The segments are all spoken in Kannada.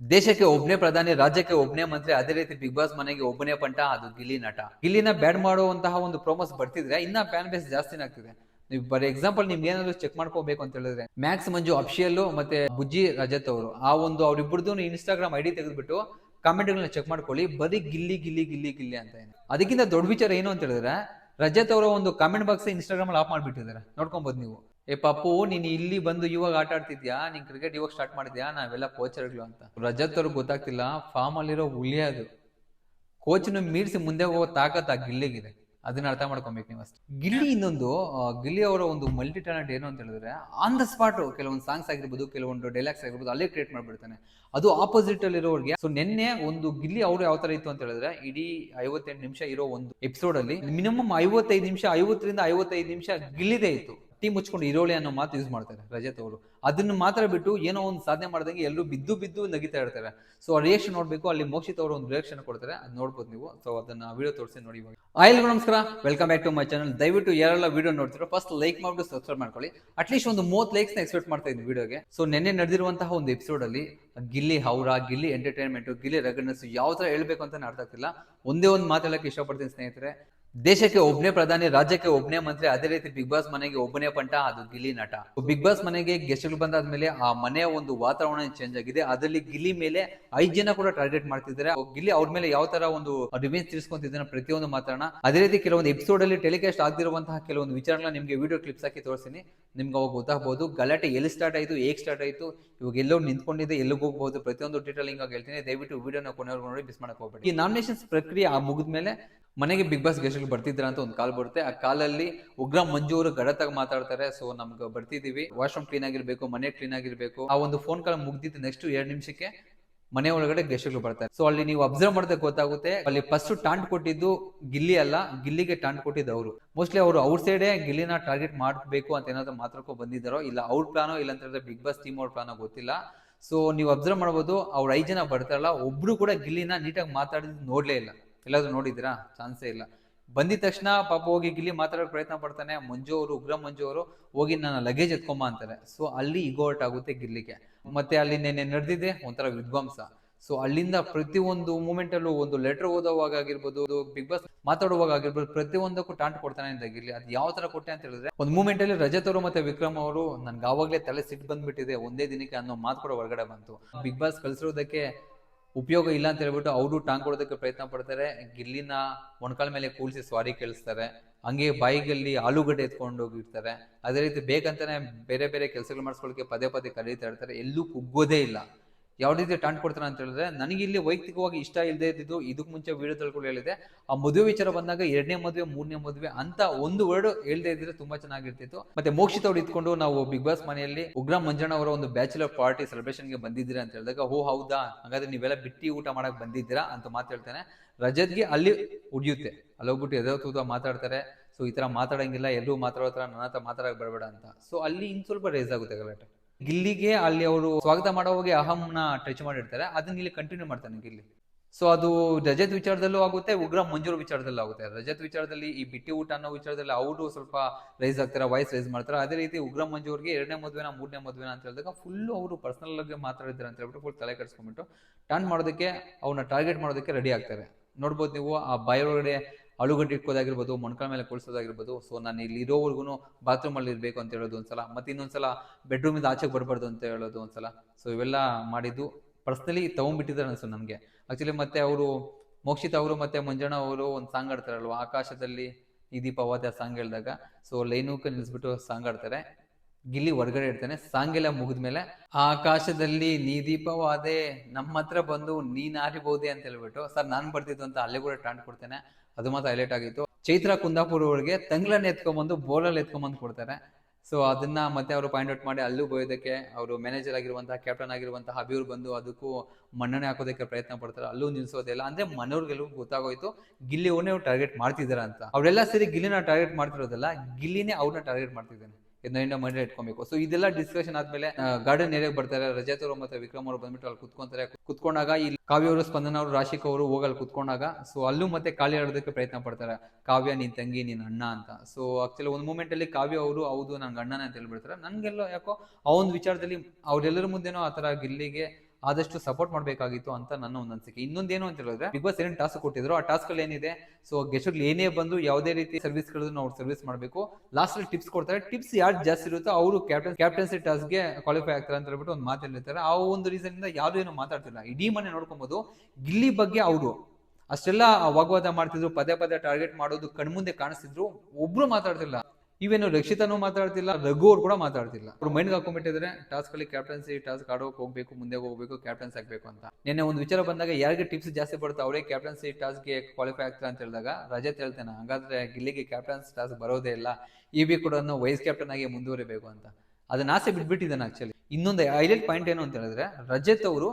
ದೇಶಕ್ಕೆ ಒಬ್ಬನೇ ಪ್ರಧಾನಿ, ರಾಜ್ಯಕ್ಕೆ ಒಬ್ಬನೇ ಮಂತ್ರಿ, ಅದೇ ರೀತಿ ಬಿಗ್ ಬಾಸ್ ಮನೆಗೆ ಒಬ್ಬನೇ ಪಂಟ, ಅದು ಗಿಲ್ಲಿ ನಟ. ಗಿಲ್ಲಿನ ಬ್ಯಾಡ್ ಮಾಡುವಂತಹ ಒಂದು ಪ್ರೋಮೋಸ್ ಬರ್ತಿದ್ರೆ ಇನ್ನ ಫ್ಯಾನ್ ಬೇಸ್ ಜಾಸ್ತಿ ಆಗ್ತಿದೆ. ನೀವು ಫಾರ್ ಎಕ್ಸಾಂಪಲ್ ನಿಮ್ಗೆ ಏನಾದ್ರು ಚೆಕ್ ಮಾಡ್ಕೋಬೇಕು ಅಂತ ಹೇಳಿದ್ರೆ ಮ್ಯಾಕ್ಸ್ ಮಂಜು ಅಫಿಷಿಯಲ್ ಮತ್ತೆ ಬುಜ್ಜಿ ರಜತ್ ಅವರು, ಆ ಒಂದು ಅವ್ರಿಬ್ರದ್ದು ಇನ್ಸ್ಟಾಗ್ರಾಮ್ ಐಡಿ ತೆಗೆದ್ಬಿಟ್ಟು ಕಾಮೆಂಟ್ಗಳನ್ನ ಚೆಕ್ ಮಾಡ್ಕೊಳ್ಳಿ. ಬರೀ ಗಿಲ್ಲಿ ಗಿಲ್ಲಿ ಗಿಲ್ಲಿ ಗಿಲ್ಲಿ ಅಂತ ಅದಕ್ಕಿಂತ ದೊಡ್ಡ ವಿಚಾರ ಏನು ಅಂತ ಹೇಳಿದ್ರೆ, ರಜತ್ ಅವರ ಒಂದು ಕಾಮೆಂಟ್ ಬಾಕ್ಸ್ ಇನ್ಸ್ಟಾಗ್ರಾಮ್ ಅಲ್ಲಿ ಆಫ್ ಮಾಡ್ಬಿಟ್ಟಿದ್ದಾರೆ. ನೋಡ್ಕೊಬೋದು ನೀವು. ಏ ಪಾಪು, ನೀನು ಇಲ್ಲಿ ಬಂದು ಇವಾಗ ಆಟ ಆಡ್ತಿದ್ಯಾ? ನೀನ್ ಕ್ರಿಕೆಟ್ ಇವಾಗ ಸ್ಟಾರ್ಟ್ ಮಾಡಿದ್ಯಾ? ನಾವೆಲ್ಲ ಕೋಚರ್ಗಳು ಅಂತ. ರಜತ್ ಅವ್ರಿಗೆ ಗೊತ್ತಾಗ್ತಿಲ್ಲ ಫಾರ್ಮ್ ಅಲ್ಲಿರೋ ಹುಲಿ ಅದು. ಕೋಚ್ನ ಮೀರಿಸಿ ಮುಂದೆ ಹೋಗೋ ತಾಕತ್ ಆ ಗಿಲ್ಲಿಗಿದೆ. ಅದನ್ನ ಅರ್ಥ ಮಾಡ್ಕೊಬೇಕು ನೀವು ಅಷ್ಟೇ. ಗಿಲ್ಲಿ ಇನ್ನೊಂದು ಗಿಲ್ಲಿ ಅವರ ಒಂದು ಮಲ್ಟಿ ಟ್ಯಾಲೆಂಟ್ ಏನು ಅಂತ ಹೇಳಿದ್ರೆ ಆನ್ ದ ಸ್ಪಾಟ್ ಕೆಲವೊಂದು ಸಾಂಗ್ಸ್ ಆಗಿರ್ಬೋದು, ಕೆಲವೊಂದು ಡೈಲಾಗ್ಸ್ ಆಗಿರ್ಬೋದು, ಅಲ್ಲೇ ಕ್ರಿಯೇಟ್ ಮಾಡ್ಬಿಡ್ತಾನೆ. ಅದು ಆಪೋಸಿಟ್ ಅಲ್ಲಿ ಇರೋರಿಗೆ. ಸೊ ನಿನ್ನೆ ಒಂದು ಗಿಲ್ಲಿ ಅವರು ಯಾವ ತರ ಇತ್ತು ಅಂತ ಹೇಳಿದ್ರೆ, ಇಡೀ ಐವತ್ತೆಂಟು ನಿಮಿಷ ಇರೋ ಒಂದು ಎಪಿಸೋಡ್ ಅಲ್ಲಿ ಮಿನಿಮಮ್ ಐವತ್ತೈದು ನಿಮಿಷ, ಐವತ್ತರಿಂದ ಐವತ್ತೈದು ನಿಮಿಷ ಗಿಲ್ಲಿದೇ ಇತ್ತು. ಟೀಮ್ ಮುಚ್ಕೊಂಡು ಇರೋಳಿ ಅನ್ನೋ ಮಾತು ಯೂಸ್ ಮಾಡ್ತಾರೆ ರಜತ್ ಅವರು. ಅದನ್ನ ಮಾತ್ರ ಬಿಟ್ಟು ಏನೋ ಒಂದು ಸಾಧನೆ ಮಾಡ್ದಂಗೆ ಎಲ್ಲರೂ ಬಿದ್ದು ಬಿದ್ದು ನಗಿತಾ ಇರ್ತಾರೆ. ಸೊ ಆ ರಿಯಾಕ್ಷನ್ ನೋಡಬೇಕು, ಅಲ್ಲಿ ಮೋಕ್ಷಿತ್ ಅವರು ಒಂದು ರಿಯಾಕ್ಷನ್ ಕೊಡ್ತಾರೆ, ಅದು ನೋಡ್ಬೋದು ನೀವು. ಸೊ ಅದನ್ನ ವಿಡಿಯೋ ತೋರಿಸಿ ನೋಡಿ ಇವಾಗ. ನಮಸ್ಕಾರ. Welcome back to my channel ದಯವಿಟ್ಟು ಯಾರೆಲ್ಲ ವಿಡಿಯೋ ನೋಡ್ತಿರೋ ಫಸ್ಟ್ ಲೈಕ್ ಮಾಡ್ಬಿಟ್ಟು ಸಬ್ಸ್ಕ್ರೈಬ್ ಮಾಡ್ಕೊಳ್ಳಿ. ಅಟ್ಲೀಸ್ಟ್ ಒಂದು ಮೂವತ್ತು ನ ಎಕ್ಸ್ಪೆಕ್ಟ್ ಮಾಡ್ತಾ ಇದ್ದೀನಿ ವಿಡಿಯೋಗೆ ಸೊ ನಿನ್ನೆ ನಡೆದಿರುವಂತಹ ಒಂದು ಎಪಿಸೋಡ್ ಅಲ್ಲಿ ಗಿಲ್ಲಿ ಹೌರ, ಗಿಲ್ಲಿ ಎಂಟರ್ಟೈನ್ಮೆಂಟ್ ಗಿಲ್ಲಿ ರಗಡ್ನೆಸ್ ಯಾವ ತರ ಹೇಳ್ಬೇಕು ಅಂತ ಅರ್ಥ ಆಗ್ತಿಲ್ಲ. ಒಂದೇ ಒಂದು ಮಾತಾಡಕ್ಕೆ ಇಷ್ಟಪಡ್ತೀನಿ ಸ್ನೇಹಿತರೆ. ದೇಶಕ್ಕೆ ಒಬ್ಬನೇ ಪ್ರಧಾನಿ, ರಾಜ್ಯಕ್ಕೆ ಒಬ್ಬನೇ ಮಂತ್ರಿ, ಅದೇ ರೀತಿ ಬಿಗ್ ಬಾಸ್ ಮನೆಗೆ ಒಬ್ಬನೇ ಪಂಟ, ಅದು ಗಿಲಿ ನಟ. ಬಿಗ್ ಬಾಸ್ ಮನೆಗೆ ಗೆಸ್ಟ್ಗಳು ಬಂದಾದ್ಮೇಲೆ ಆ ಮನೆಯ ಒಂದು ವಾತಾವರಣ ಚೇಂಜ್ ಆಗಿದೆ. ಅದರಲ್ಲಿ ಗಿಲಿ ಮೇಲೆ ಐದ್ ಜನ ಕೂಡ ಟಾರ್ಗೆಟ್ ಮಾಡ್ತಿದ್ದಾರೆ. ಗಿಲಿ ಅವ್ರ ಮೇಲೆ ಯಾವ ತರ ಒಂದು ರಿವೆಂಜ್ ತೀರಿಸ್ಕೊಂತಿದ್ದಾನೆ ಪ್ರತಿಯೊಂದು ಮಾತಾಡೋಣ ಅದೇ ರೀತಿ ಕೆಲವೊಂದು ಎಪಿಸೋಡ್ ಅಲ್ಲಿ ಟೆಲಿಕಾಸ್ಟ್ ಆಗದಿರುವಂತಹ ಕೆಲವೊಂದು ವಿಚಾರಗಳನ್ನ ನಿಮ್ಗೆ ವಿಡಿಯೋ ಕ್ಲಿಪ್ಸ್ ಹಾಕಿ ತೋರಿಸ್ತೀನಿ. ನಿಮ್ಗೆ ಅವಾಗ ಗೊತ್ತಾಗಬಹುದು ಗಲಾಟೆ ಎಲ್ಲಿ ಸ್ಟಾರ್ಟ್ ಆಯ್ತು, ಹೇಗೆ ಸ್ಟಾರ್ಟ್ ಆಯ್ತು, ಇವಾಗ ಎಲ್ಲೋ ನಿಂತ್ಕೊಂಡಿದೆ ಎಲ್ಲಿಗೆ ಹೋಗಬಹುದು ಪ್ರತಿಯೊಂದು ಡೀಟೇಲಿಂಗ್ ಆಗಿ ಹೇಳ್ತೀನಿ. ದಯವಿಟ್ಟು ವಿಡಿಯೋನ ಕೊನೆವರೆಗೂ ನೋಡಿ ಮಿಸ್ ಮಾಡಕ್ ಹೋಗ್ಬೇಡಿ. ಈ ನಾಮಿನೇಷನ್ಸ್ ಪ್ರಕ್ರಿಯೆ ಆ ಮುಗಿದ್ಮೇಲೆ ಮನೆಗೆ ಬಿಗ್ ಬಾಸ್ ಗೆಸ್ಟ್ಗಳು ಬರ್ತಿದ್ರ ಅಂತ ಒಂದು ಕಾಲ್ ಬರುತ್ತೆ. ಆ ಕಾಲಲ್ಲಿ ಉಗ್ರ ಮಂಜೂರು ಗಡ ಗಡತಾಗ ಮಾತಾಡ್ತಾರೆ. ಸೊ ನಮ್ಗೆ ಬರ್ತಿದೀವಿ. ವಾಶ್ರೂಮ್ ಕ್ಲೀನ್ ಆಗಿರ್ಬೇಕು, ಮನೆ ಕ್ಲೀನ್ ಆಗಿರ್ಬೇಕು. ಆ ಒಂದು ಫೋನ್ ಕಾಲ್ ಮುಗ್ದಿದ್ದು ನೆಕ್ಸ್ಟ್ ಎರಡು ನಿಮಿಷಕ್ಕೆ ಮನೆ ಒಳಗಡೆ ಗೆಸ್ಟ್ಗಳು ಬರ್ತಾರೆ. ಸೊ ಅಲ್ಲಿ ನೀವು ಅಬ್ಸರ್ವ್ ಮಾಡಿದ್ರೆ ಗೊತ್ತಾಗುತ್ತೆ. ಅಲ್ಲಿ ಫಸ್ಟ್ ಟಾಂಟ್ ಕೊಟ್ಟಿದ್ದು ಗಿಲ್ಲಿ ಅಲ್ಲ, ಗಿಲ್ಲಿಗೆ ಟಾಂಟ್ ಕೊಟ್ಟಿದ್ದು ಅವರು. ಮೋಸ್ಟ್ಲಿ ಅವರು ಔಟ್ ಸೈಡೇ ಗಿಲ್ಲಿನ ಟಾರ್ಗೆಟ್ ಮಾಡಬೇಕು ಅಂತ ಏನಾದ್ರು ಮಾತಾಡ್ಕೊ ಬಂದಿದ್ದಾರೋ, ಇಲ್ಲ ಔಟ್ ಪ್ಲಾನೋ ಇಲ್ಲ ಅಂತ ಬಿಗ್ ಬಾಸ್ ಟೀಮ್ ಅವ್ರ ಪ್ಲಾನೋ ಗೊತ್ತಿಲ್ಲ. ಸೊ ನೀವು ಅಬ್ಸರ್ವ್ ಮಾಡ್ಬೋದು, ಅವ್ರ ಐದು ಜನ ಬರ್ತಾರಲ್ಲ, ಒಬ್ರು ಕೂಡ ಗಿಲ್ಲಿನ ನೀಟಾಗಿ ಮಾತಾಡಿದ್ ನೋಡ್ಲೇ ಇಲ್ಲ. ಎಲ್ಲಾದ್ರೂ ನೋಡಿದ್ದೀರಾ? ಚಾನ್ಸೇ ಇಲ್ಲ. ಬಂದಿದ ತಕ್ಷಣ ಪಾಪ ಹೋಗಿ ಗಿಲ್ಲಿ ಮಾತಾಡೋಕೆ ಪ್ರಯತ್ನ ಪಡ್ತಾನೆ. ಮಂಜು ಅವರು, ಉಗ್ರ ಮಂಜು ಅವರು ಹೋಗಿ ನನ್ನ ಲಗೇಜ್ ಎತ್ಕೊಂಬ ಅಂತಾರೆ. ಸೊ ಅಲ್ಲಿ ಇಗೋಟ್ ಆಗುತ್ತೆ ಗಿಲ್ಲಿಗೆ. ಮತ್ತೆ ಅಲ್ಲಿ ನೆನ್ನೆ ನಡೆದಿದೆ ಒಂಥರ ವಿಧ್ವಂಸ. ಸೊ ಅಲ್ಲಿಂದ ಪ್ರತಿಯೊಂದು ಮೂಮೆಂಟ್ ಅಲ್ಲೂ ಒಂದು ಲೆಟರ್ ಓದೋವಾಗ ಆಗಿರ್ಬೋದು ಬಿಗ್ ಬಾಸ್ ಮಾತಾಡುವಾಗ ಆಗಿರ್ಬೋದು, ಪ್ರತಿಯೊಂದಕ್ಕೂ ಟಾಂಟ್ ಕೊಡ್ತಾನೆ ಅಂತ ಗಿಲ್ಲಿ. ಅದು ಯಾವ ತರ ಕೊಟ್ಟೆ ಅಂತ ಹೇಳಿದ್ರೆ, ಒಂದು ಮೂಮೆಂಟ್ ಅಲ್ಲಿ ರಜತ್ ಅವರು ಮತ್ತೆ ವಿಕ್ರಮ್ ಅವರು ನನ್ಗೆ ಆವಾಗಲೇ ತಲೆ ಸಿಟ್ಟು ಬಂದ್ಬಿಟ್ಟಿದೆ, ಒಂದೇ ದಿನಕ್ಕೆ ಅನ್ನೋ ಮಾತು ಕೂಡ ಹೊರಗಡೆ ಬಂತು. ಬಿಗ್ ಬಾಸ್ ಕಳ್ಸಿರೋದಕ್ಕೆ ಉಪಯೋಗ ಇಲ್ಲ ಅಂತ ಹೇಳ್ಬಿಟ್ಟು ಅವರು ಟಾಂಗ್ ಕೊಡೋದಕ್ಕೆ ಪ್ರಯತ್ನ ಪಡ್ತಾರೆ. ಗಿಲ್ಲಿನ ಮೊಣಕಾಲ ಮೇಲೆ ಕೂಳಿಸಿ ಸ್ವಾರಿ ಕೇಳಿಸ್ತಾರೆ. ಹಂಗೆ ಬಾಯಿಗಲ್ಲಿ ಆಲೂಗಡ್ಡೆ ಎತ್ಕೊಂಡು ಹೋಗಿರ್ತಾರೆ. ಅದೇ ರೀತಿ ಬೇಕಂತಾನೆ ಬೇರೆ ಬೇರೆ ಕೆಲಸಗಳು ಮಾಡಿಸ್ಕೊಳ್ಳೋಕೆ ಪದೇ ಪದೇ ಕರೀತಾ ಇರ್ತಾರೆ. ಎಲ್ಲೂ ಕುಗ್ಗೋದೇ ಇಲ್ಲ. ಯಾವ ರೀತಿ ಟಾಂಟ್ ಕೊಡ್ತಾರೆ ಅಂತ ಹೇಳಿದ್ರೆ, ನನಗೆ ಇಲ್ಲಿ ವೈಯಕ್ತಿಕವಾಗಿ ಇಷ್ಟ ಇಲ್ಲದೆ ಇದ್ದಿದ್ದು ಇದಕ್ಕೆ ಮುಂಚೆ ವಿಡಿಯೋ ಕೂಡ ಹೇಳಿದೆ. ಆ ಮದುವೆ ವಿಚಾರ ಬಂದಾಗ ಎರಡನೇ ಮದುವೆ, ಮೂರನೇ ಮದುವೆ ಅಂತ ಒಂದು ವರ್ಡ್ ಹೇಳದೆ ಇದ್ರೆ ತುಂಬಾ ಚೆನ್ನಾಗಿರ್ತಿತ್ತು. ಮತ್ತೆ ಮೋಕ್ಷಿತ ಅವ್ರು ಇದ್ಕೊಂಡು ನಾವು ಬಿಗ್ ಬಾಸ್ ಮನೆಯಲ್ಲಿ ಉಗ್ರ ಮಂಜಣ್ಣ ಅವರ ಒಂದು ಬ್ಯಾಚುಲರ್ ಪಾರ್ಟಿ ಸೆಲೆಬ್ರೇಷನ್ಗೆ ಬಂದಿದ್ದೀರಾ ಅಂತ ಹೇಳಿದಾಗ, ಓ, ಹೌದಾ? ಹಾಗಾದ್ರೆ ನೀವೆಲ್ಲ ಬಿಟ್ಟಿ ಊಟ ಮಾಡಕ್ ಬಂದಿದ್ದೀರಾ? ಅಂತ ಮಾತು ಹೇಳ್ತಾನೆ. ರಜತ್ಗೆ ಅಲ್ಲಿ ಉಡಿಯುತ್ತೆ. ಅಲ್ಲಿ ಹೋಗ್ಬಿಟ್ಟು ಎದೆ ತೂತ ಮಾತಾಡ್ತಾರೆ. ಸೊ, ಈ ತರ ಮಾತಾಡಂಗಿಲ್ಲ ಎಲ್ಲರೂ ಮಾತಾಡೋ ತರ ನನ್ನ ಹತ್ರ ಮಾತಾಡಕ್ ಬರಬೇಡ ಅಂತ. ಸೊ, ಅಲ್ಲಿ ಇನ್ ಸ್ವಲ್ಪ ರೇಸ್ ಆಗುತ್ತೆ ಗಲಾಟೆ. ಗಿಲ್ಲಿಗೆ ಅಲ್ಲಿ ಅವರು ಸ್ವಾಗತ ಮಾಡೋ ಹೋಗಿ ಅಹಂನ ಟಚ್ ಮಾಡಿರ್ತಾರೆ. ಅದನ್ನ ಇಲ್ಲಿ ಕಂಟಿನ್ಯೂ ಮಾಡ್ತಾನೆ ಗಿಲ್ಲಿ ಸೊ ಅದು ರಜತ್ ವಿಚಾರದಲ್ಲೂ ಆಗುತ್ತೆ, ಉಗ್ರ ಮಂಜೂರು ವಿಚಾರದಲ್ಲೂ ಆಗುತ್ತೆ. ರಜತ್ ವಿಚಾರದಲ್ಲಿ ಈ ಬಿಟ್ಟಿ ಊಟ ಅನ್ನೋ ವಿಚಾರದಲ್ಲಿ ಅವರು ಸ್ವಲ್ಪ ರೈಸ್ ಆಗ್ತಾರೆ ವಾಯ್ಸ್ ರೈಸ್ ಮಾಡ್ತಾರೆ. ಅದೇ ರೀತಿ ಉಗ್ರ ಮಂಜೂರಿಗೆ ಎರಡನೇ ಮದುವೆನ, ಮೂರನೇ ಮದುವೆನ ಅಂತ ಹೇಳಿದಾಗ ಫುಲ್ ಅವರು ಪರ್ಸನಲ್ ಆಗಿ ಮಾತಾಡಿದ್ದಾರೆ ಅಂತ ಹೇಳ್ಬಿಟ್ಟು ಫುಲ್ ತಲೆ ಕೆಡಿಸ್ಕೊಂಡ್ಬಿಟ್ಟು ಟರ್ನ್ ಮಾಡೋದಕ್ಕೆ ಅವನ್ನ ಟಾರ್ಗೆಟ್ ಮಾಡೋದಕ್ಕೆ ರೆಡಿ ಆಗ್ತಾರೆ. ನೋಡ್ಬೋದು ನೀವು ಆ ಬಾಯಿ ಆಲೂಗಡ್ಡೆ ಇಟ್ಕೋದಾಗಿರ್ಬೋದು, ಮೊಣಕಾಲ ಮೇಲೆ ಕುಳಿಸೋದಾಗಿರ್ಬೋದು ಸೊ ನಾನು ಇಲ್ಲಿ ಇರೋವರೆಗೂ ಬಾತ್ರೂಮಲ್ಲಿ ಇರಬೇಕು ಅಂತ ಹೇಳೋದು ಒಂದ್ಸಲ, ಮತ್ತೆ ಇನ್ನೊಂದ್ಸಲ ಬೆಡ್ರೂಮಿಂದ ಆಚೆಗೆ ಬರಬಾರ್ದು ಅಂತ ಹೇಳೋದು ಒಂದ್ಸಲ. ಸೊ ಇವೆಲ್ಲ ಮಾಡಿದ್ದು ಪರ್ಸ್ನಲಿ ತಗೊಂಡ್ಬಿಟ್ಟಿದ್ದಾರೆ ಅನಿಸ್ತು ನನಗೆ. ಆ್ಯಕ್ಚುಲಿ ಮತ್ತೆ ಅವರು, ಮೋಕ್ಷಿತ್ ಅವರು ಮತ್ತೆ ಮಂಜಣ್ಣ ಅವರು ಒಂದು ಸಾಂಗ್ ಆಡ್ತಾರಲ್ವ ಆಕಾಶದಲ್ಲಿ ಈ ದೀಪ ಆ ಸಾಂಗ್ ಹೇಳಿದಾಗ. ಸೊ ಲೈನೂಕ ನಿಲ್ಲಿಸ್ಬಿಟ್ಟು ಸಾಂಗ್ ಆಡ್ತಾರೆ ಗಿಲ್ಲಿ ಹೊರಗಡೆ ಇಡ್ತಾನೆ ಸಾಂಗ್ ಎಲ್ಲ ಮುಗಿದ್ಮೇಲೆ, ಆಕಾಶದಲ್ಲಿ ನೀ ದೀಪವಾದೆ ನಮ್ಮ ಹತ್ರ ಬಂದು ನೀನ್ ಆರಿಬಹುದೇ ಅಂತ ಹೇಳ್ಬಿಟ್ಟು, ಸರ್ ನಾನು ಬರ್ತಿದ್ದು ಅಂತ ಅಲ್ಲೇ ಕೂಡ ಟಾಂಟ್ ಕೊಡ್ತೇನೆ ಅದು ಮಾತ್ರ ಹೈಲೈಟ್ ಆಗಿತ್ತು. ಚೈತ್ರ ಕುಂದಾಪುರ ಅವ್ರಿಗೆ ತಂಗ್ಲನ್ನ ಎತ್ಕೊಂಬಂದು ಬೋಲಲ್ಲಿ ಎತ್ಕೊಂಬಂದು ಕೊಡ್ತಾರೆ. ಸೊ ಅದನ್ನ ಮತ್ತೆ ಅವರು ಪಾಯಿಂಟ್ ಔಟ್ ಮಾಡಿ ಅಲ್ಲೂ ಬೋಯೋದಕ್ಕೆ ಅವರು ಮ್ಯಾನೇಜರ್ ಆಗಿರುವಂತಹ ಕ್ಯಾಪ್ಟನ್ ಆಗಿರುವಂತಹ ಅಭಿವ್ರು ಬಂದು ಅದಕ್ಕೂ ಮನ್ನಣೆ ಹಾಕೋದಕ್ಕೆ ಪ್ರಯತ್ನ ಪಡ್ತಾರೆ. ಅಲ್ಲೂ ನಿಲ್ಸೋದಿಲ್ಲ ಅಂದ್ರೆ ಮನೋರ್ಗೆಲ್ಲೂ ಗೊತ್ತಾಗೋಯ್ತು, ಗಿಲ್ಲಿ ಅವನೇ ಟಾರ್ಗೆಟ್ ಮಾಡ್ತಿದ್ದಾರೆ ಅಂತ. ಅವರೆಲ್ಲ ಸೇರಿ ಗಿಲ್ಲಿನ ಟಾರ್ಗೆಟ್ ಮಾಡ್ತಿರೋದಲ್ಲ, ಗಿಲ್ಲಿನೇ ಅವ್ರನ್ನ ಟಾರ್ಗೆಟ್ ಮಾಡ್ತಿದ್ದಾನೆ. ಇದನ್ನ ಮೈಂಡ್ ಇಟ್ಕೊಬೇಕು. ಸೊ ಇದೆಲ್ಲ ಡಿಸ್ಕಷನ್ ಆದ್ಮೇಲೆ ಗಾರ್ಡನ್ ಏರಿಯಾಗೆ ಬರ್ತಾರೆ. ರಜತ್ ಅವರು ಮತ್ತೆ ವಿಕ್ರಮ್ ಅವರು ಬಂದ್ಬಿಟ್ಟು ಅಲ್ಲಿ ಕುತ್ಕೊಂತಾರೆ. ಕುತ್ಕೊಂಡಾಗ ಇಲ್ಲಿ ಕಾವ್ಯ ಅವರು, ಸ್ಪಂದನ ಅವರು, ರಾಶಿಕ್ ಅವರು ಹೋಗಲ್ಲಿ ಕುತ್ಕೊಂಡಾಗ ಸೊ ಅಲ್ಲೂ ಮತ್ತೆ ಖಾಲಿ ಆಡೋದಕ್ಕೆ ಪ್ರಯತ್ನ ಪಡ್ತಾರೆ. ಕಾವ್ಯ, ನಿನ್ ತಂಗಿ, ನಿನ್ ಅಣ್ಣ ಅಂತ. ಸೊ ಆಕ್ಚುಲಿ ಒಂದು ಮೂಮೆಂಟ್ ಅಲ್ಲಿ ಕಾವ್ಯ ಅವರು, ಹೌದು, ನಂಗೆ ಅಣ್ಣನ ಅಂತ ಹೇಳ್ಬಿಡ್ತಾರೆ. ನನ್ಗೆಲ್ಲೋ ಯಾಕೋ, ಆ ಒಂದು ವಿಚಾರದಲ್ಲಿ ಅವ್ರೆಲ್ಲರ ಮುಂದೆನೋ ಆ ತರ ಗಿಲ್ಲಿಗೆ ಆದಷ್ಟು ಸಪೋರ್ಟ್ ಮಾಡಬೇಕಾಗಿತ್ತು ಅಂತ ನನ್ನ ಒಂದು ಅನಿಸಿಕೆ. ಇನ್ನೊಂದೇನು ಅಂತ ಹೇಳಿದ್ರೆ ಬಿಗ್ ಬಾಸ್ ಏನೇನು ಟಾಸ್ಕ್ ಕೊಟ್ಟಿದ್ರು, ಆ ಟಾಸ್ಕ್ ಅಲ್ಲಿ ಏನಿದೆ? ಸೊ ಗೆಸ್ಟ್ಗಳು ಏನೇ ಬಂದು ಯಾವುದೇ ರೀತಿ ಸರ್ವಿಸ್ ಅವ್ರು ಸರ್ವಿಸ್ ಮಾಡಬೇಕು. ಲಾಸ್ಟ್ ಅಲ್ಲಿ ಟಿಪ್ಸ್ ಕೊಡ್ತಾರೆ. ಟಿಪ್ಸ್ ಯಾರು ಜಾಸ್ತಿ ಇರುತ್ತೋ ಅವರು ಕ್ಯಾಪ್ಟನ್ ಕ್ಯಾಪ್ಟನ್ಸಿ ಟಾಸ್ಕ್ಗೆ ಕ್ವಾಲಿಫೈ ಆಗ್ತಾರೆ ಅಂತ ಹೇಳ್ಬಿಟ್ಟು ಒಂದು ಮಾತು ಹೇಳ್ತಾರೆ. ಆ ಒಂದು ರೀಸನ್ ಇಂದ ಯಾರು ಏನು ಮಾತಾಡ್ತಿಲ್ಲ. ಇಡೀ ಮನೆ ನೋಡ್ಕೊಬಹುದು ಗಿಲ್ಲಿ ಬಗ್ಗೆ ಅವರು. ಅಷ್ಟೆಲ್ಲ ವಾಗ್ವಾದ ಮಾಡ್ತಿದ್ರು, ಪದೇ ಪದೇ ಟಾರ್ಗೆಟ್ ಮಾಡೋದು ಕಣ್ಮುಂದೆ ಕಾಣಿಸ್ತಿದ್ರು. ಒಬ್ರು ಮಾತಾಡ್ತಿಲ್ಲ. ಇವೇನು ರಕ್ಷಿತನೂ ಮಾತಾಡ್ತಿಲ್ಲ, ರಘು ಅವ್ರು ಕೂಡ ಮಾತಾಡ್ತಿಲ್ಲ. ಅವ್ರು ಮೈಂಡ್ ಹಾಕೊಂಡ್ಬಿಟ್ಟಿದ್ರೆ ಟಾಸ್ಕ್ ಅಲ್ಲಿ ಕ್ಯಾಪ್ಟನ್ಸಿ ಟಾಸ್ಕ್ ಆಡೋಕೆ ಹೋಗ್ಬೇಕು, ಮುಂದೆ ಹೋಗ್ಬೇಕು ಕ್ಯಾಪ್ಟನ್ಸ್ ಆಗ್ಬೇಕು ಅಂತ. ನಿನ್ನೆ ಒಂದು ವಿಚಾರ ಬಂದಾಗ ಯಾರಿಗೆ ಟಿಪ್ಸ್ ಜಾಸ್ತಿ ಬರುತ್ತೆ, ಅವರೇ ಕ್ಯಾಪ್ಟನ್ಸಿ ಟಾಸ್ಕ್ಗೆ ಕ್ವಾಲಿಫೈ ಆಗ್ತಾರೆ ಅಂತ ಹೇಳಿದಾಗ ರಜೆ ಹೇಳ್ತೇನೆ, ಹಾಗಾದ್ರೆ ಗಿಲ್ಲಿಗೆ ಕ್ಯಾಪ್ಟನ್ಸ್ ಟಾಸ್ಕ್ ಬರೋದೇ ಇಲ್ಲ. ಇ ಬಿ ಕೂಡ ವೈಸ್ ಕ್ಯಾಪ್ಟನ್ ಆಗಿ ಮುಂದುವರಿಬೇಕು ಅಂತ. ಅದನ್ನ ಆಸೆ ಬಿಟ್ಬಿಟ್ಟಿದ್ದಾನೆ ಆಕ್ಚುಲಿ ಇನ್ನೊಂದು ಹೈಲೈಟ್ ಪಾಯಿಂಟ್ ಏನು ಅಂತ ಹೇಳಿದ್ರೆ, ರಜತ್ ಅವರು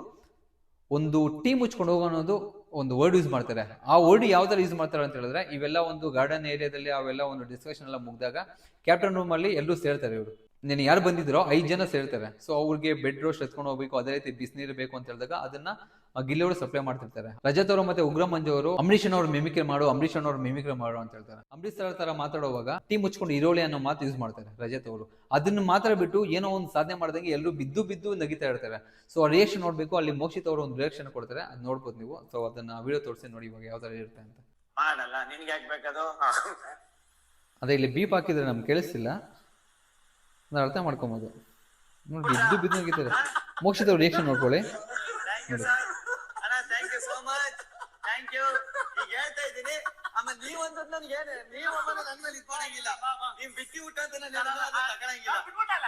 ಒಂದು ಟೀ ಮುಚ್ಕೊಂಡು ಹೋಗೋ ಅನ್ನೋದು ಒಂದು ವರ್ಡ್ ಯೂಸ್ ಮಾಡ್ತಾರೆ. ಆ ವರ್ಡ್ ಯಾವ್ದಾರು ಯೂಸ್ ಮಾಡ್ತಾರೆ ಅಂತ ಹೇಳಿದ್ರೆ, ಇವೆಲ್ಲ ಒಂದು ಗಾರ್ಡನ್ ಏರಿಯಾದಲ್ಲಿ ಅವೆಲ್ಲ ಒಂದು ಡಿಸ್ಕಷನ್ ಎಲ್ಲ ಮುಗಿದಾಗ ಕ್ಯಾಪ್ಟನ್ ರೂಮ್ ಅಲ್ಲಿ ಎಲ್ಲರೂ ಸೇರ್ತಾರೆ ಇವರು. ನೀನು ಯಾರು ಬಂದಿದ್ರೋ ಐದು ಜನ ಸೇರ್ತಾರೆ. ಸೊ ಅವ್ರಿಗೆ ಬೆಡ್ ರೋಸ್ಟ್ ಎತ್ಕೊಂಡು ಹೋಗ್ಬೇಕು, ಅದೇ ರೀತಿ ಬಿಸಿನೀರು ಬೇಕು ಅಂತ ಹೇಳಿದಾಗ ಅದನ್ನ ಆ ಗಿಲ್ಲಿಯವರು ಸಪ್ಲೈ ಮಾಡ್ತಿರ್ತಾರೆ. ರಜತ್ ಅವರು ಮತ್ತೆ ಉಗ್ರ ಮಂಜು ಅವರು ಅಂಬರೀಶ್ ಅವ್ರ ಮಿಮಿಕ್ರಿ ಮಾಡು ಅಂಬರೀಶ್ ಅವ್ರ ಮಿಮಿಕ್ರಿ ಮಾಡು ಅಂತ ಹೇಳ್ತಾರೆ. ಅಂಬರೀಶ್ ಸರ್ ತರ ಮಾತಾಡುವಾಗ ಟೀಮ್ ಮುಚ್ಕೊಂಡು ಇರೋಳಿ ಅನ್ನೋ ಮಾತು ಯೂಸ್ ಮಾಡ್ತಾರೆ ರಜತ್ ಅವರು. ಅದನ್ನ ಮಾತ್ರ ಬಿಟ್ಟು ಏನೋ ಒಂದು ಸಾಧನೆ ಮಾಡ್ದಂಗೆ ಎಲ್ಲರೂ ಬಿದ್ದು ಬಿದ್ದು ನಗಿತಾ ಇರ್ತಾರೆ. ಸೊ ಆ ರಿಯಾಕ್ಷನ್ ನೋಡ್ಬೇಕು ಅಲ್ಲಿ ಮೋಕ್ಷಿತ್ ಅವರು ಒಂದು ರಿಯಾಕ್ಷನ್ ಕೊಡ್ತಾರೆ ಅದ್ ನೋಡ್ಬೋದು ನೀವು. ಸೊ ಅದನ್ನ ವಿಡಿಯೋ ತೋರಿಸಿ ನೋಡಿ ಇವಾಗ ಯಾವ ತರ ಇರುತ್ತೆ ಅಂತ. ಮಾಡಲ್ಲ ನಿನ್ಗೆ ಯಾಕೆ ಬೇಕದು ಅದೇ ಇಲ್ಲಿ ಬೀಪ್ ಹಾಕಿದ್ರೆ ನಮ್ಗೆ ಕೇಳಿಸ್ತಿಲ್ಲ. ಅರ್ಥ ಮಾಡ್ಕೊಬೋದು. ನೋಡಿ ಬಿದ್ದು ಬಿದ್ದು ನಗಿತಾರೆ ಮೋಕ್ಷಿತ್ ಅವ್ರ ರಿಯಾಕ್ಷನ್ ನೋಡ್ಕೊಳ್ಳಿ. ಥ್ಯಾಂಕ್ ಯು ಸರ್ ಅಣ್ಣ thank you so much thank you ಈಗ ಹೇಳ್ತಾ ಇದ್ದೀನಿ ಆಮೇಲೆ ನೀವು ಅಂತ ನನಗೆ ಏನು ನೀವು ಆಮೇಲೆ ನನ್ನ ಮೇಲೆ ಇಟ್ಕೊಳಂಗಿಲ್ಲ ನೀವು ಬಿಟ್ಟಿ ಊಟ ಅಂತ ನಾನು ಹೇಳೋದು ತಗೊಳಂಗಿಲ್ಲ.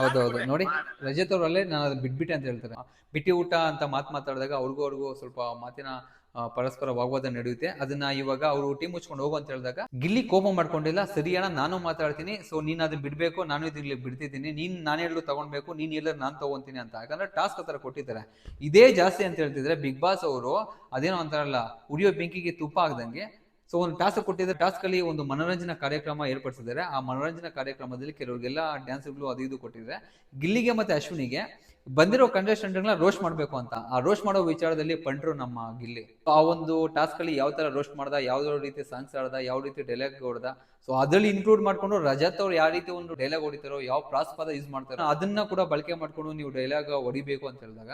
ಹೌದೌದು ನೋಡಿ ರಜತ್ ಅವರಲ್ಲೇ ನಾನು ಅದನ್ನ ಬಿಟ್ಬಿಟ್ಟೆ ಅಂತ ಹೇಳ್ತಾರೆ. ಬಿಟ್ಟಿ ಊಟ ಅಂತ ಮಾತು ಮಾತಾಡಿದಾಗ ಅವ್ರಿಗೂ ಅವ್ರಿಗೂ ಸ್ವಲ್ಪ ಮಾತಿನ ಆ, ಪರಸ್ಪರ ವಾಗ್ವಾದ ನಡೆಯುತ್ತೆ. ಅದನ್ನ ಇವಾಗ ಅವರು ಟೀಮ್ ಮುಚ್ಕೊಂಡು ಹೋಗು ಅಂತ ಹೇಳಿದಾಗ ಗಿಲ್ಲಿ ಕೋಪ ಮಾಡ್ಕೊಂಡಿಲ್ಲ ಸರಿ ಅಣ್ಣ ನಾನು ಮಾತಾಡ್ತೀನಿ. ಸೊ ನೀನ್ ಅದನ್ನ ಬಿಡ್ಬೇಕು ನಾನು ಇದ್ರಲ್ಲಿ ಬಿಡ್ತಿದ್ದೀನಿ. ನೀನ್ ನಾನೆಲ್ಲೂ ತಗೊಳ್ಬೇಕು ನೀನ್ ಎಲ್ಲ ನಾನು ತಗೊಂತೀನಿ ಅಂತ. ಯಾಕಂದ್ರೆ ಟಾಸ್ಕ್ ಹತ್ರ ಕೊಟ್ಟಿದ್ದಾರೆ. ಇದೇ ಜಾಸ್ತಿ ಅಂತ ಹೇಳ್ತಿದ್ರೆ ಬಿಗ್ ಬಾಸ್ ಅವರು ಅದೇನೋ ಅಂತಾರಲ್ಲ ಉರಿಯೋ ಬೆಂಕಿಗೆ ತುಪ್ಪ ಆಗ್ದಂಗೆ ಸೊ ಒಂದು ಟಾಸ್ಕ್ ಕೊಟ್ಟಿದ್ದಾರೆ ಟಾಸ್ಕ್ ಅಲ್ಲಿ ಒಂದು ಮನೋರಂಜನಾ ಕಾರ್ಯಕ್ರಮ ಏರ್ಪಡಿಸಿದ್ದಾರೆ. ಆ ಮನೋರಂಜನಾ ಕಾರ್ಯಕ್ರಮದಲ್ಲಿ ಕೆಲವರಿಗೆಲ್ಲ ಡ್ಯಾನ್ಸ್ಗಳು ಅದು ಇದು ಕೊಟ್ಟಿದ್ದಾರೆ. ಗಿಲ್ಲಿಗೆ ಮತ್ತೆ ಅಶ್ವಿನಿಗೆ ಬಂದಿರೋ ಕಂಟೆಸ್ಟೆಂಟ್ಗಳನ್ನ ರೋಸ್ಟ್ ಮಾಡಬೇಕು ಅಂತ. ಆ ರೋಸ್ಟ್ ಮಾಡೋ ವಿಚಾರದಲ್ಲಿ ಪಂಟ್ರು ನಮ್ಮ ಗಿಲ್ಲಿ. ಆ ಒಂದು ಟಾಸ್ಕ್ ಅಲ್ಲಿ ಯಾವ ತರ ರೋಸ್ಟ್ ಮಾಡ್ದ, ಯಾವ ರೀತಿ ಸಾಂಗ್ಸ್ ಆಡ್ದ ಯಾವ ರೀತಿ ಡೈಲಾಗ್ ಹೊಡ್ದ ಸೊ ಅದರಲ್ಲಿ ಇನ್ಕ್ಲೂಡ್ ಮಾಡ್ಕೊಂಡು ರಜತ್ ಅವ್ರು ಯಾವ ರೀತಿ ಒಂದು ಡೈಲಾಗ್ ಹೊಡಿತಾರೋ, ಯಾವ ಪ್ರಾಸ್ಪದ ಯೂಸ್ ಮಾಡ್ತಾರೋ, ಅದನ್ನ ಕೂಡ ಬಳಕೆ ಮಾಡ್ಕೊಂಡು ನೀವು ಡೈಲಾಗ್ ಹೊಡಿಬೇಕು ಅಂತ ಹೇಳಿದಾಗ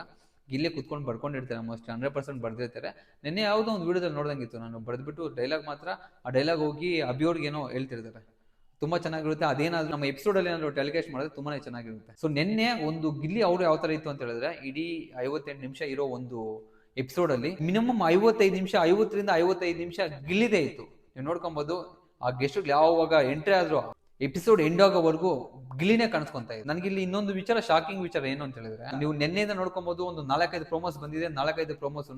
ಗಿಲ್ಲಿ ಕುತ್ಕೊಂಡು ಬರ್ಕೊಂಡಿರ್ತಾರೆ ಮೋಸ್ಟ್ ಹಂಡ್ರೆಡ್ ಪರ್ಸೆಂಟ್ ಬರ್ದಿರ್ತಾರೆ. ನಿನ್ನೆ ಯಾವುದೋ ಒಂದು ವಿಡಿಯೋದಲ್ಲಿ ನೋಡ್ದಂಗಿತ್ತು ನಾನು, ಬರೆದ್ಬಿಟ್ಟು ಡೈಲಾಗ್ ಮಾತ್ರ ಆ ಡೈಲಾಗ್ ಹೋಗಿ ಅಭಿಯವ್ರಿಗೆ ಏನೋ ಹೇಳ್ತಿರ್ತಾರೆ. ತುಂಬಾ ಚೆನ್ನಾಗಿರುತ್ತೆ, ಅದೇನಾದ್ರೂ ನಮ್ಮ ಎಪಿಸೋಡ್ ಅಲ್ಲಿ ಏನಾದ್ರು ಟೆಲಿಕಾಸ್ಟ್ ಮಾಡಿದ್ರೆ ತುಂಬಾ ಚೆನ್ನಾಗಿರುತ್ತೆ. ಸೊ ನಿನ್ನೆ ಒಂದು ಗಿಲ್ಲಿ ಅವ್ರು ಯಾವ ತರ ಇತ್ತು ಅಂತ ಹೇಳಿದ್ರೆ, ಇಡೀ ಐವತ್ತೆಂಟು ನಿಮಿಷ ಇರೋ ಒಂದು ಎಪಿಸೋಡ್ ಅಲ್ಲಿ ಮಿನಿಮಮ್ ಐವತ್ತೈದು ನಿಮಿಷ, ಐವತ್ತರಿಂದ ಐವತ್ತೈದು ನಿಮಿಷ ಗಿಲ್ಲಿದೆ ಇತ್ತು. ನೀವು ನೋಡ್ಕೊಬಹುದು ಆ ಗೆಸ್ಟ್ ಯಾವಾಗ ಎಂಟ್ರಿ ಆದ್ರೂ ಎಪಿಸೋಡ್ ಎಂಡ್ ಆಗೋವರೆಗೂ ಗಿಲಿನೇ ಕಾಣಿಸ್ಕೊಂತ ಇದೆ. ನನಗೆ ಇಲ್ಲಿ ಇನ್ನೊಂದು ವಿಚಾರ ಶಾಕಿಂಗ್ ವಿಚಾರ ಏನು ಅಂತ ಹೇಳಿದ್ರೆ, ನೀವು ನಿನ್ನೆಯಿಂದ ನೋಡ್ಕೊಬಹುದು ಒಂದು ನಾಲ್ಕೈದು ಪ್ರೋಮೋಸ್ ಬಂದಿದೆ, ನಾಲ್ಕೈದು ಪ್ರೋಮೋಸ್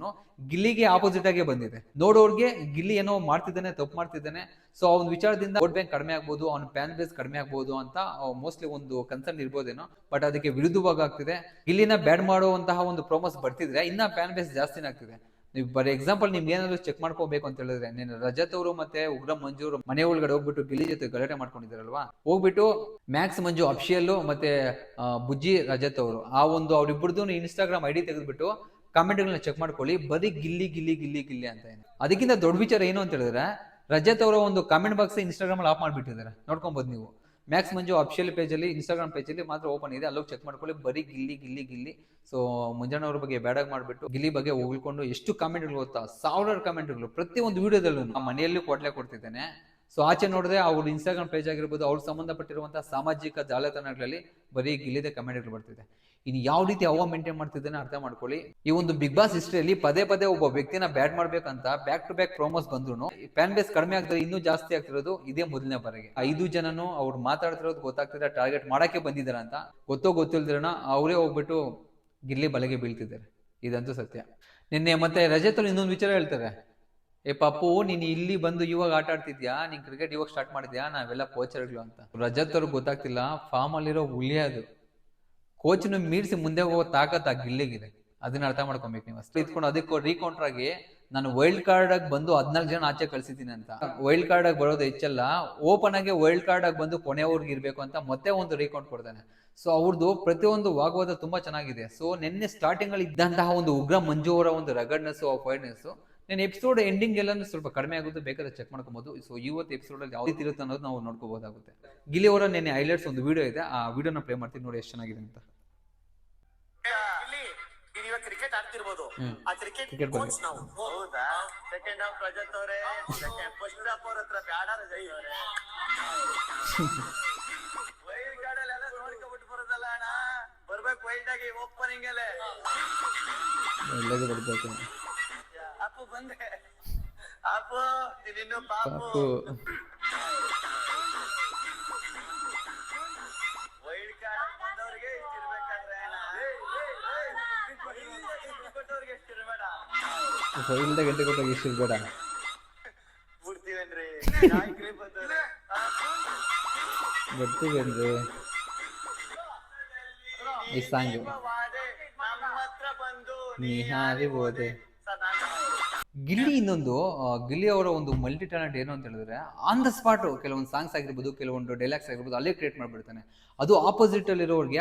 ಗಿಲ್ಲಿಗೆ ಆಪೋಸಿಟ್ ಆಗಿ ಬಂದಿದೆ. ನೋಡೋರ್ಗೆ ಗಿಲ್ಲಿ ಏನೋ ಮಾಡ್ತಿದ್ದಾನೆ, ತಪ್ಪು ಮಾಡ್ತಿದ್ದಾನೆ. ಸೊ ಅವ್ನ ವಿಚಾರದಿಂದ ವೋಟ್ ಬ್ಯಾಂಕ್ ಕಡಿಮೆ ಆಗ್ಬೋದು, ಅವ್ನ ಪ್ಯಾನ್ ಬೇಸ್ ಕಡಿಮೆ ಆಗ್ಬೋದು ಅಂತ ಮೋಸ್ಟ್ಲಿ ಒಂದು ಕನ್ಸರ್ನ್ ಇರ್ಬೋದೇನೋ ಬಟ್ ಅದಕ್ಕೆ ವಿರುದ್ಧವಾಗಿ ಆಗ್ತಿದೆ. ಗಿಲ್ಲಿನ ಬ್ಯಾಡ್ ಮಾಡುವಂತಹ ಒಂದು ಪ್ರೋಮೋಸ್ ಬರ್ತಿದ್ರೆ, ಇನ್ನ ಪ್ಯಾನ್ ಬೇಸ್ ಜಾಸ್ತಿನೇ ಆಗ್ತಿದೆ. ನೀವು ಬರೀ ಎಕ್ಸಾಂಪಲ್ ನಿಮ್ಗೆ ಏನಾದ್ರು ಚೆಕ್ ಮಾಡ್ಕೋಬೇಕು ಅಂತ ಹೇಳಿದ್ರೆ, ನೀನು ರಜತ್ ಅವರು ಮತ್ತೆ ಉಗ್ರ ಮಂಜು ಅವರು ಮನೆ ಒಳಗಡೆ ಹೋಗ್ಬಿಟ್ಟು ಗಿಲ್ಲಿ ಜೊತೆ ಗಲಾಟೆ ಮಾಡ್ಕೊಂಡಿದ್ದಾರಲ್ವಾ? ಹೋಗ್ಬಿಟ್ಟು ಮ್ಯಾಕ್ಸ್ ಮಂಜು ಅಫಿಷಿಯಲ್ ಮತ್ತೆ ಬುಜ್ಜಿ ರಜತ್ ಅವರು, ಆ ಒಂದು ಅವ್ರಿಬ್ರದ್ದು ಇನ್ಸ್ಟಾಗ್ರಾಮ್ ಐಡಿ ತೆಗೆದ್ಬಿಟ್ಟು ಕಾಮೆಂಟ್ಗಳನ್ನ ಚೆಕ್ ಮಾಡ್ಕೊಳ್ಳಿ, ಬರೀ ಗಿಲ್ಲಿ ಗಿಲ್ಲಿ ಗಿಲ್ಲಿ ಗಿಲ್ಲಿ ಅಂತ ಏನು. ಅದಕ್ಕಿಂತ ದೊಡ್ಡ ವಿಚಾರ ಏನು ಅಂತ ಹೇಳಿದ್ರೆ, ರಜತ್ ಅವರ ಒಂದು ಕಾಮೆಂಟ್ ಬಾಕ್ಸ್ ಇನ್ಸ್ಟಾಗ್ರಾಮ್ ಅಲ್ಲಿ ಆಫ್ ಮಾಡ್ಬಿಟ್ಟಿದ್ದಾರೆ. ನೋಡ್ಕೊಬೋದು ನೀವು. ಮ್ಯಾಕ್ಸ್ ಮಂಜು ಅಫಿಷಿಯಲ್ ಪೇಜಲ್ಲಿ ಇನ್ಸ್ಟಾಗ್ರಾಮ್ ಪೇಜಲ್ಲಿ ಮಾತ್ರ ಓಪನ್ ಇದೆ. ಅಲ್ಲೋಗಿ ಚೆಕ್ ಮಾಡ್ಕೊಳ್ಳಿ. ಬರೀ ಗಿಲ್ಲಿ ಗಿಲ್ಲಿ ಗಿಲ್ಲಿ. ಸೊ ಮುಂಜಾನೆ ಅವ್ರ ಬಗ್ಗೆ ಬ್ಯಾಡಾಗಿ ಮಾಡಿಬಿಟ್ಟು ಗಿಲ್ಲಿ ಬಗ್ಗೆ ಹೋಗ್ಕೊಂಡು ಎಷ್ಟು ಕಾಮೆಂಟ್ಗಳು ಗೊತ್ತಾ? ಸಾವಿರಾರು ಕಾಮೆಂಟ್ಗಳು ಪ್ರತಿ ಒಂದು ವಿಡಿಯೋದಲ್ಲೂ ಮನೆಯಲ್ಲಿ ಕೊಡ್ಲೆ ಕೊಡ್ತಿದ್ದೇನೆ. ಸೊ ಆಚೆ ನೋಡಿದ್ರೆ ಅವ್ರ ಇನ್ಸ್ಟಾಗ್ರಾಮ್ ಪೇಜ್ ಆಗಿರ್ಬೋದು ಅವ್ರಿಗೆ ಸಂಬಂಧಪಟ್ಟಿರುವಂತಹ ಸಾಮಾಜಿಕ ಜಾಲತಾಣಗಳಲ್ಲಿ ಬರೀ ಗಿಲ್ಲಿದೆ ಕಮೆಂಟ್ಗಳು ಬರ್ತಿದೆ. ಇನ್ನು ಯಾವ ರೀತಿ ಅವ ಮೇಂಟೈನ್ ಮಾಡ್ತಿದ್ದಾನೆ ಅರ್ಥ ಮಾಡ್ಕೊಳ್ಳಿ. ಈ ಒಂದು ಬಿಗ್ ಬಾಸ್ ಹಿಸ್ಟ್ರಿಯಲ್ಲಿ ಪದೇ ಪದೇ ಒಬ್ಬ ವ್ಯಕ್ತಿನ ಬ್ಯಾಟ್ ಮಾಡ್ಬೇಕಂತ ಬ್ಯಾಕ್ ಟು ಬ್ಯಾಕ್ ಪ್ರೋಮೋಸ್ ಬಂದ್ರು ಫ್ಯಾನ್ ಬೇಸ್ ಕಡಿಮೆ ಆಗ್ತದೆ ಇನ್ನೂ ಜಾಸ್ತಿ ಆಗ್ತಿರೋದು ಇದೇ ಮೊದಲನೇ ಬಾರಿಗೆ. ಐದು ಜನನು ಅವ್ರು ಮಾತಾಡ್ತಿರೋದು ಗೊತ್ತಾಗ್ತಿದ್ರೆ ಟಾರ್ಗೆಟ್ ಮಾಡಕ್ಕೆ ಬಂದಿದ್ದಾರೆ ಅಂತ. ಗೊತ್ತೋ ಗೊತ್ತಿಲ್ದಿರೋಣ ಅವರೇ ಹೋಗ್ಬಿಟ್ಟು ಗಿಲ್ಲಿ ಬಲೆಗೆ ಬೀಳ್ತಿದ್ದಾರೆ. ಇದಂತೂ ಸತ್ಯ. ನಿನ್ನೆ ಮತ್ತೆ ರಜತ್ ಇನ್ನೊಂದು ವಿಚಾರ ಹೇಳ್ತಾರೆ. ಏ ಪಾಪು, ನೀನು ಇಲ್ಲಿ ಬಂದು ಇವಾಗ ಆಟ ಆಡ್ತಿದ್ಯಾ? ನೀನ್ ಕ್ರಿಕೆಟ್ ಇವಾಗ ಸ್ಟಾರ್ಟ್ ಮಾಡಿದ್ಯಾ? ನಾವೆಲ್ಲ ಕೋಚರ್ಗಳು ಅಂತ. ರಜತ್ ಅವ್ರಿಗೆ ಗೊತ್ತಾಗ್ತಿಲ್ಲ ಫಾರ್ಮ್ ಅಲ್ಲಿರೋ ಹುಲಿ ಅದು. ಕೋಚ್ನ ಮೀರಿಸಿ ಮುಂದೆ ಹೋಗೋ ತಾಕತ್ ಆ ಗಿಲ್ಲಿಗಿದೆ. ಅದನ್ನ ಅರ್ಥ ಮಾಡ್ಕೊಬೇಕು ನೀವು ಅಷ್ಟೇ. ಇದ್ಕೊಂಡು ಅದಕ್ಕೆ ರೀಕೌಂಟರ್ ಆಗಿ, ನಾನು ವೈಲ್ಡ್ ಕಾರ್ಡ್ ಆಗಿ ಬಂದು ಹದ್ನಾಲ್ಕು ಜನ ಆಚೆ ಕಳ್ಸಿದ್ದೀನಿ ಅಂತ. ವೈಲ್ಡ್ ಕಾರ್ಡ್ ಆಗಿ ಬರೋದು ಹೆಚ್ಚಲ್ಲ ಓಪನ್ ಆಗಿ ವೈಲ್ಡ್ ಕಾರ್ಡ್ ಆಗಿ ಬಂದು ಕೊನೆಯವ್ರಿಗೆ ಇರಬೇಕು ಅಂತ ಮತ್ತೆ ಒಂದು ರೀಕೌಂಟ್ ಕೊಡ್ತಾನೆ. ಸೊ ಅವ್ರದ್ದು ಪ್ರತಿಯೊಂದು ವಾಗ್ವಾದ ತುಂಬಾ ಚೆನ್ನಾಗಿದೆ. ಸೊ ನಿನ್ನೆ ಸ್ಟಾರ್ಟಿಂಗ್ ಅಲ್ಲಿ ಇದ್ದಂತಹ ಒಂದು ಉಗ್ರ ಮಂಜು ಅವರ ಒಂದು ರಗಡ್ನೆಸ್ ಫೈಡ್ನೆಸ್ నేను ಎಪಿಸೋಡ್ ಎಂಡಿಂಗ್ ಎಲ್ಲ ಸ್ವಲ್ಪ ಕಡಿಮೆ ಆಗುತ್ತೆ ಬೇಕಾದ್ರೆ ಚೆಕ್ ಮಾಡ್ಕೊಬಹುದು ಸೊ ಇವತ್ತು ಎಪಿಸೋಡ್ ಅಲ್ಲಿ ಯಾವ ರೀತಿ ಇರುತ್ತೆ ಅನ್ನೋದು ನಾವು ನೋಡ್ಕೋಬಹುದಾಗುತ್ತೆ ಗಿಲಿ ಅವರ ನೆನೆ ಹೈಲೈಟ್ಸ್ ಒಂದು ವಿಡಿಯೋ ಇದೆ ಆ ವಿಡಿಯೋನ ಪ್ಲೇ ಮಾಡ್ತೀನಿ ನೋಡಿ ಎಷ್ಟು ಚೆನ್ನಾಗಿದೆ ಅಂತ. ಇಲ್ಲಿ ನೀನ್ ಇವತ್ತು ಆಗ್ತಿರ್ಬೋದು ಆ ಕ್ರಿಕೆಟ್. ಕೋಚ್ ನಾವು. ಹೌದಾ? ಸೆಕೆಂಡ್ ಹಾಫ್ ರಜತ್ ಅವರೇ ಫಸ್ಟ್ ಹಾಫ್ ಅವ್ರ ಹತ್ರ ಬ್ಯಾಡ ರಜತ್ ಅವರೇ. ವೈಲ್ಡ್ ಕಾರ್ಡ್ ಅಲ್ಲೆಲ್ಲ ನೋಡ್ಕೊಬಿಟ್ಟು ಬರೋದಲ್ಲ ಅಣ್ಣ? ಬರ್ಬೇಕು ವೈಲ್ಡ್ ಆಗಿ ಓಪನಿಂಗ್ ಅಲ್ಲೇ. ಒಳ್ಳೇದು ಬರ್ಬೇಕು. ಬಂದೆ. ಆಪು ನೀನು ಪಾಪು. ವೈಲ್ಡ್ ಕಾರ್ಡ್ ಬಂದವ್ರಿಗೆ ಇಷ್ಟಿರ್ಬೇಕಾದ್ರೆ ಕೊಟ್ಟವ್ರಿಗೆ ಎಷ್ಟಿರ್ಬೇಡ ಫೈಲ್ದ ಗಂಟೆ ಕೊಟ್ಟಾಗ ಇಷ್ಟು ಬೇಡ ಬಿಡ್ತೀವೇನ್ರಿ ಬಂದವ್ರೆ. ಈ ಸಾಂಗ್. ನಿಮ್ಮ ವಾದೆ ನಮ್ಮ ಹತ್ರ ಬಂದು ನೀ ಹಾರಿ ಹೋದೆ. ಗಿಲ್ಲಿ ಇನ್ನೊಂದು ಗಿಲ್ಲಿ ಅವರ ಒಂದು ಮಲ್ಟಿ ಟ್ಯಾಲೆಂಟ್ ಏನು ಅಂತ ಹೇಳಿದ್ರೆ ಆನ್ ದ ಸ್ಪಾಟ್ ಕೆಲವೊಂದು ಸಾಂಗ್ಸ್ ಆಗಿರ್ಬೋದು, ಕೆಲವೊಂದು ಡೈಲಾಗ್ಸ್ ಆಗಿರ್ಬೋದು, ಅಲ್ಲೇ ಕ್ರಿಯೇಟ್ ಮಾಡ್ಬಿಡ್ತಾನೆ. ಅದು ಆಪೋಸಿಟ್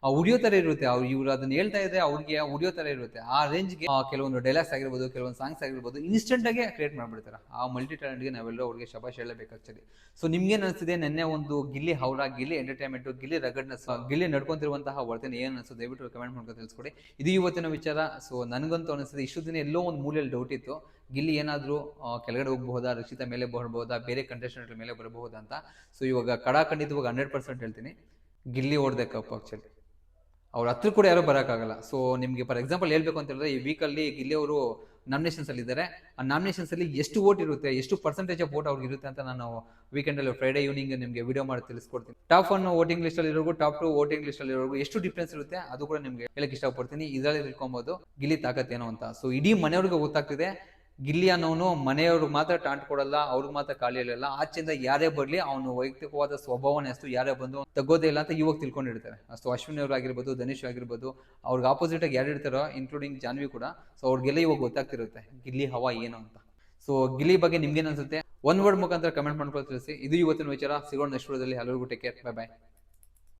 ಆ ಉಡಿಯೋ ತರ ಇರುತ್ತೆ, ಅವ್ರು ಇವ್ರು ಅದನ್ನ ಹೇಳ್ತಾ ಇದ್ರೆ ಅವ್ರಿಗೆ ಉಡಿಯೋ ತರ ಇರುತ್ತೆ. ಆ ರೇಂಜ್ಗೆ ಕೆಲವೊಂದು ಡೈಲಾಗ್ಸ್ ಆಗಿರ್ಬೋದು, ಕೆಲವೊಂದು ಸಾಂಗ್ಸ್ ಆಗಿರ್ಬೋದು ಇನ್ಸ್ಟೆಂಟ್ ಆಗಿ ಕ್ರಿಯೇಟ್ ಮಾಡ್ಬಿಡ್ತಾರೆ. ಆ ಮಲ್ಟಿ ಟ್ಯಾಲೆಂಟ್ಗೆ ನಾವೆಲ್ಲರೂ ಅವ್ರಿಗೆ ಶಬಾಷ್ ಹೇಳಬೇಕಾಗ್ತದೆ ಸೊ ನಿಮ್ಗೇನು ಅನ್ಸಿದೆ ನೆನ್ನೆ ಒಂದು ಗಿಲ್ಲಿ ಹೌರ, ಗಿಲ್ಲಿ ಎಂಟರ್ಟೈನ್ಮೆಂಟ್ ಗಿಲ್ಲಿ ರಗಡ್ನೆಸ್ ಗಿಲ್ಲಿ ನಡ್ಕೊಂತಿರುವಂತಹ ವರ್ತನೆ ಏನು ಅನ್ಸುತ್ತೆ? ದಯವಿಟ್ಟು ಕಮೆಂಟ್ ಮಾಡ್ಕೊಂಡು ತಿಳಿಸ್ಕೊಡಿ. ಇದು ಇವತ್ತಿನ ವಿಚಾರ. ಸೊ ನನಗಂತೂ ಅನಿಸ್ತದೆ ಇಷ್ಟು ದಿನ ಎಲ್ಲೋ ಒಂದು ಮೂಲೆಯಲ್ಲಿ ಡೌಟ್ ಇತ್ತು. ಗಿಲ್ಲಿ ಏನಾದರೂ ಕೆಳಗಡೆ ಹೋಗಬಹುದಾ, ರಕ್ಷಿತಾ ಮೇಲೆ ಬರಬಹುದಾ, ಬೇರೆ ಕಂಟೆಸ್ಟೆಂಟ್ ಮೇಲೆ ಬರಬಹುದಾ ಅಂತ. ಸೊ ಇವಾಗ ಕಡಾಖಂಡಿತವಾಗ ಹಂಡ್ರೆಡ್ ಪರ್ಸೆಂಟ್ ಹೇಳ್ತೀನಿ. ಗಿಲ್ಲಿ ಓಡ್ದೆ ಕಪ್ ಆ್ಯಕ್ಚುಲಿ ಅವ್ರ ಹತ್ರ ಕೂಡ ಯಾರು ಬರೋಕ್ಕಾಗಲ್ಲ. ಸೊ ನಿಮಗೆ ಫಾರ್ ಎಕ್ಸಾಂಪಲ್ ಹೇಳ್ಬೇಕು ಅಂತ ಹೇಳಿದ್ರೆ, ಈ ವೀಕಲ್ಲಿ ಗಿಲ್ಲಿ ಅವರು ನಾಮಿನೇಷನ್ಸ್ ಅಲ್ಲಿ ಇದ್ದಾರೆ ಆ ನಾಮಿನೇಷನ್ಸ್ ಅಲ್ಲಿ ಎಷ್ಟು ವೋಟ್ ಇರುತ್ತೆ, ಎಷ್ಟು ಪರ್ಸೆಂಟೇಜ್ ಆಫ್ ವೋಟ್ ಅವ್ರಿಗೆ ಇರುತ್ತೆ ಅಂತ ನಾನು ವೀಕೆಂಡ್ ಅಲ್ಲಿ ಫ್ರೈಡೆ ಈವ್ನಿಂಗ್ ನಿಮಗೆ ವಿಡಿಯೋ ಮಾಡಿ ತಿಳಿಸ್ಕೊಡ್ತೀನಿ. ಟಾಪ್ ಒನ್ ವೋಟಿಂಗ್ ಲಿಸ್ಟ್ ಇರೋರ್ಗು ಟಾಪ್ ಟು ವೋಟಿಂಗ್ ಲಿಸ್ಟ್ ಇರೋರ್ಗು ಎಷ್ಟು ಡಿಫ್ರೆನ್ಸ್ ಇರುತ್ತೆ, ಅದು ಕೂಡ ನಿಮಗೆ ಹೇಳಕ್ಕೆ ಇಷ್ಟಪಡ್ತೀನಿ. ಇದರಲ್ಲಿ ತಿಳ್ಕೊಬಹುದು ಗಿಲ್ಲಿ ತಾಕತ್ತೇನೋ ಅಂತ. ಸೊ ಇಡೀ ಮನೆಯವ್ರಿಗೆ ಗೊತ್ತಾಗ್ತಿದೆ. ಗಿಲ್ಲಿ ಅನ್ನೋನು ಮನೆಯವ್ರಿಗೆ ಮಾತ್ರ ಟಾಂಟ್ ಕೊಡಲ್ಲ, ಅವ್ರಿಗೆ ಮಾತ್ರ ಖಾಲಿ ಇರಲಿಲ್ಲ ಆಚೆಯಿಂದ ಯಾರೇ ಬರಲಿ, ಅವನು ವೈಯಕ್ತಿಕವಾದ ಸ್ವಭಾವನೆ ಅಷ್ಟು ಯಾರೇ ಬಂದು ತಗೋದೇ ಇಲ್ಲ ಅಂತ ಇವಾಗ ತಿಳ್ಕೊಂಡಿರ್ತಾರೆ. ಅಷ್ಟು ಅಶ್ವಿನಿ ಅವ್ರು ಆಗಿರ್ಬೋದು ಧನುಷ್ ಆಗಿರ್ಬೋದು, ಅವ್ರಿಗೆ ಆಪೋಸಿಟ್ ಆಗಿ ಯಾರು ಇರ್ತಾರೋ ಇನ್ಕ್ಲೂಡಿಂಗ್ ಜಾನ್ವಿ ಕೂಡ. ಸೊ ಅವ್ರಿಗೆಲ್ಲ ಇವಾಗ ಗೊತ್ತಾಗ್ತಿರುತ್ತೆ, ಗಿಲ್ಲಿ, ಹವಾ ಏನು ಅಂತ. ಸೊ ಗಿಲ್ಲಿ ಬಗ್ಗೆ ನಿಮ್ಗೇನ್ ಅನ್ಸುತ್ತೆ? ಒನ್ ವರ್ಡ್ ಮುಖಾಂತರ ಕಮೆಂಟ್ ಮಾಡ್ಕೊಂಡು ಇದು ಇವತ್ತಿನ ವಿಚಾರ. ಸಿಗೋಣ ನೆಕ್ಸ್ಟ್ ವಿಡಿಯೋದಲ್ಲಿ ಹಲರಿಗೂ ಟೇಕ್ ಕೇರ್ ಬೈ ಬಾಯ್